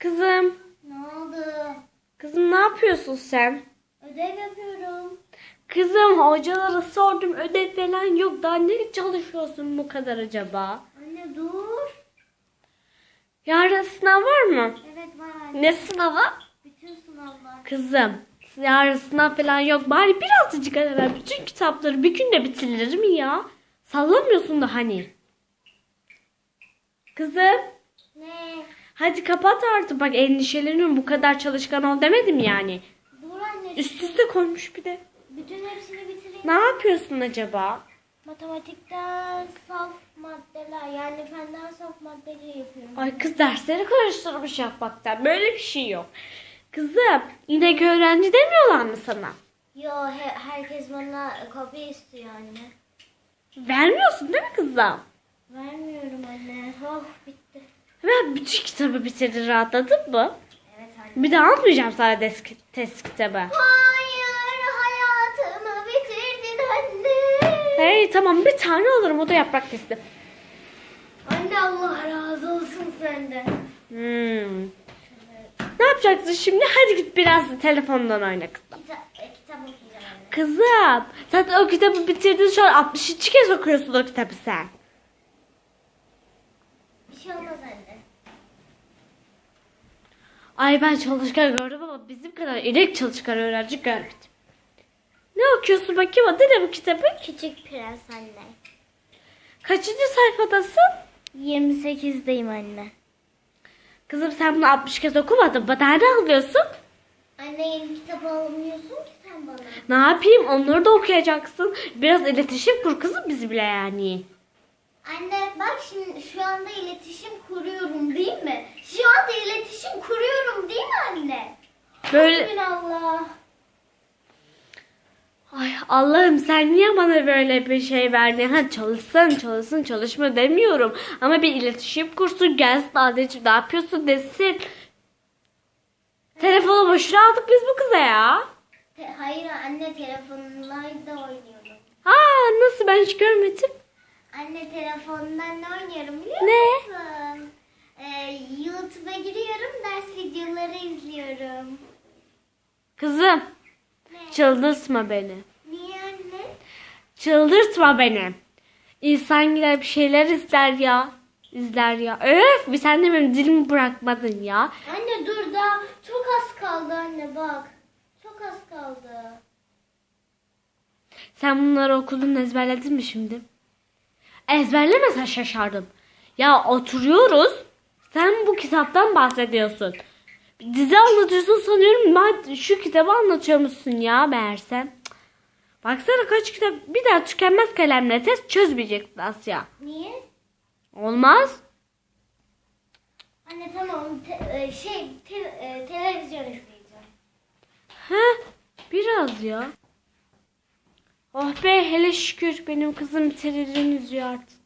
Kızım, Ne oldu? kızım ne yapıyorsun sen? Ödev yapıyorum. Kızım hocalara sordum ödev falan yok. Daha ne çalışıyorsun bu kadar acaba? Anne dur. Yarın sınav var mı? Evet var anne. Ne sınavı? Bütün sınavlar. Kızım yarın sınav falan yok. Bari birazcık ara ver. Bütün kitapları bir günde bitirilir mi ya? Sallamıyorsun da hani. Kızım Ne? Hadi kapat artık. Bak endişeleniyorum bu kadar çalışkan ol demedim yani. Dur anne. Üst üste koymuş bir de. Bütün hepsini bitireyim. Ne yapıyorsun acaba? Matematikten saf maddeler yani fenden saf maddeleri yapıyorum. Ay kız dersleri karıştırmış yapmaktan. Böyle bir şey yok. Kızım yine öğrenci demiyorlar mı sana? Yo he- herkes bana kopya istiyor anne. Vermiyorsun değil mi kızım? Vermiyorum anne. Oh bitti. Ben bütün kitabı bitirdin rahatladın mı? Evet anne. Bir daha almayacağım sana desk, test kitabı. Hayır hayatımı bitirdin anne. Hey tamam bir tane alırım o da yaprak testi. Anne Allah razı olsun senden. Hmm. Ne yapacaksın şimdi? Hadi git biraz da telefondan oyna kızım. E, kitap okuyacağım anne. Kızım zaten o kitabı bitirdin şu an 62 kez okuyorsun o kitabı sen. Bir şey olmaz anne. Ay ben çalışkan gördüm ama bizim kadar inek çalışkan öğrenci görmedim. Ne okuyorsun bakayım adı ne bu kitabın? Küçük prens anne. Kaçıncı sayfadasın? 28'deyim anne. Kızım sen bunu 60 kez okumadın. Bana ne alıyorsun? Anne yeni kitap almıyorsun ki sen bana. Ne yapayım? Onları da okuyacaksın. Biraz iletişim kur kızım bizimle yani. Anne bak şimdi şu anda iletişim kuruyorum değil mi? Şu anda iletişim kuruyorum değil mi anne? Böyle Allah. Ay Allah'ım sen niye bana böyle bir şey verdin? Ha çalışsın çalışsın çalışma demiyorum. Ama bir iletişim kursu gelsin anneciğim ne yapıyorsun desin. Telefonu boşuna aldık biz bu kıza ya. Te- hayır anne telefonla da oynuyorum. Aa nasıl ben hiç görmedim. Anne telefondan ne oynuyorum biliyor Ne? musun? Ee, YouTube'a giriyorum ders videoları izliyorum. Kızım Ne? çıldırtma beni. Niye anne? Çıldırtma beni. İnsan gider bir şeyler izler ya. İzler ya. Öf bir sen de benim dilimi bırakmadın ya. Anne dur daha çok az kaldı anne bak. Çok az kaldı. Sen bunları okudun ezberledin mi şimdi? Ezberlemesen şaşardım. Ya oturuyoruz. Sen bu kitaptan bahsediyorsun. Dizi anlatıyorsun sanıyorum. Şu kitabı anlatıyormuşsun ya meğersem. Baksana kaç kitap. Bir daha tükenmez kalemle test çözmeyeceksin Asya. Niye? Olmaz. Anne tamam te- e, şey te- e, televizyon izleyeceğim. Heh, biraz ya. Oh be hele şükür benim kızım televizyon izliyor artık.